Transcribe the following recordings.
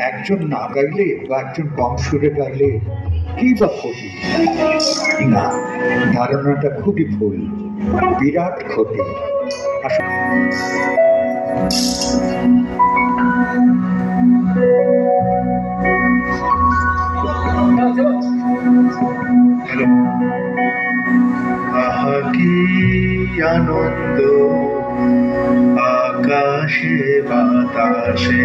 একজন না গাইলে বা একজন কম সুরে গাইলে কি বা ক্ষতি? না, ধারণাটা খুবই ভুল, বিরাট ক্ষতি। আহা, কি আনন্দ। আকাশে বাতাসে।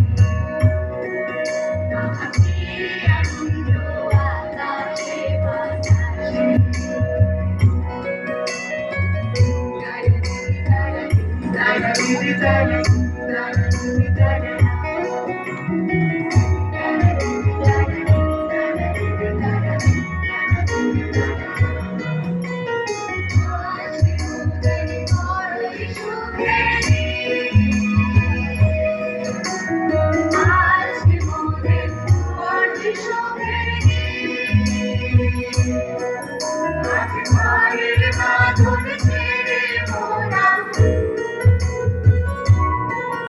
da da da da da